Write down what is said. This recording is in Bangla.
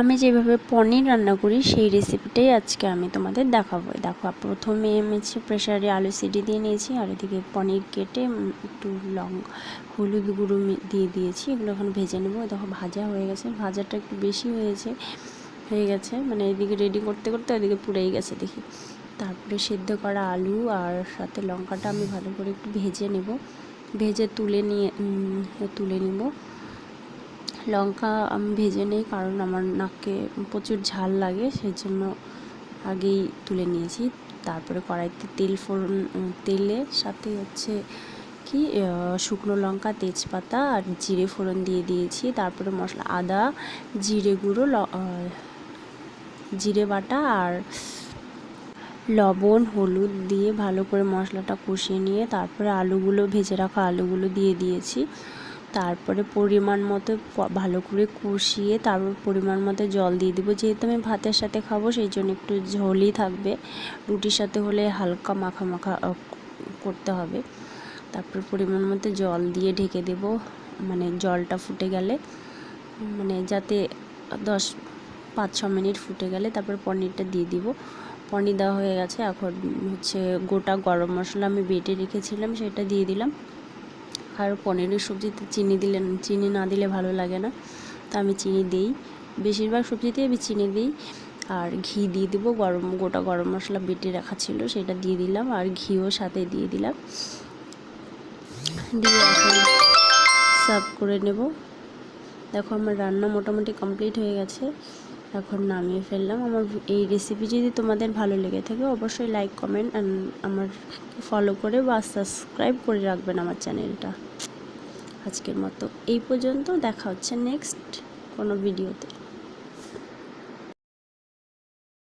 আমি যেভাবে পনির রান্না করি, সেই রেসিপিটাই আজকে আমি তোমাদের দেখাবো। দেখো, প্রথমে আমি প্রেশারে আলু সিটি দিয়ে নিয়েছি, আর এদিকে পনির কেটে একটু লং হলুদ গুঁড়ো দিয়ে দিয়েছি। এগুলো এখন ভেজে নেব। দেখো, ভাজা হয়ে গেছে। ভাজাটা একটু বেশি হয়েছে, হয়ে গেছে। মানে এদিকে রেডি করতে করতে ওদিকে পুড়েই গেছে, দেখি। তারপরে সেদ্ধ করা আলু আর সাথে লঙ্কাটা আমি ভালো করে একটু ভেজে নেব। ভেজে তুলে নিয়ে তুলে নেব। লঙ্কা আমি ভেজে নেই, কারণ আমার নাককে প্রচুর ঝাল লাগে সেই জন্য আগেই তুলে নিয়েছি। তারপরে কড়াইতে তেল ফোড়ন তেলের সাথে হচ্ছে কি শুকনো লঙ্কা, তেজপাতা আর জিরে ফোড়ন দিয়ে দিয়েছি। তারপরে মশলা, আদা, জিরে গুঁড়ো জিরে বাটা আর লবণ, হলুদ দিয়ে ভালো করে মশলাটা কষিয়ে নিয়ে তারপরে আলুগুলো, ভেজে রাখা আলুগুলো দিয়ে দিয়েছি। তারপরে পরিমাণ মতো ভালো করে কষিয়ে তারপর পরিমাণ মতো জল দিয়ে দেবো। যেহেতু আমি ভাতের সাথে খাব, সেই জন্য একটু ঝোলই থাকবে। রুটির সাথে হলে হালকা মাখা মাখা করতে হবে। তারপর পরিমাণ মতো জল দিয়ে ঢেকে দেব। মানে জলটা ফুটে গেলে মানে যাতে দশ, পাঁচ, ছ মিনিট ফুটে গেলে তারপর পনিরটা দিয়ে দিব। পনির দেওয়া হয়ে গেছে। এখন হচ্ছে গোটা গরম মশলা আমি বেটে রেখেছিলাম, সেটা দিয়ে দিলাম। আর পনিরের সবজিতে চিনি দিলে, চিনি না দিলে ভালো লাগে না। তা আমি চিনি দিই। বেশিরভাগ সবজিতে আমি চিনি দিই। আর ঘি দিয়ে দিব, গরম, গোটা গরম মশলা বেটে রাখা ছিল, সেটা দিয়ে দিলাম। আর ঘিও সাথে দিয়ে দিলাম। দিয়ে এখন সার্ভ করে নেব। দেখো আমার রান্না মোটামুটি কমপ্লিট হয়ে গেছে। এখন নামিয়ে ফেললাম। আমার এই রেসিপি যদি তোমাদের ভালো লেগে থাকে, অবশ্যই লাইক কমেন্ট অ্যান্ড আমার ফলো করে বা সাবস্ক্রাইব করে রাখবেন আমার চ্যানেলটা আজকের মতো এই পর্যন্ত, দেখা হচ্ছে নেক্সট কোনো ভিডিওতে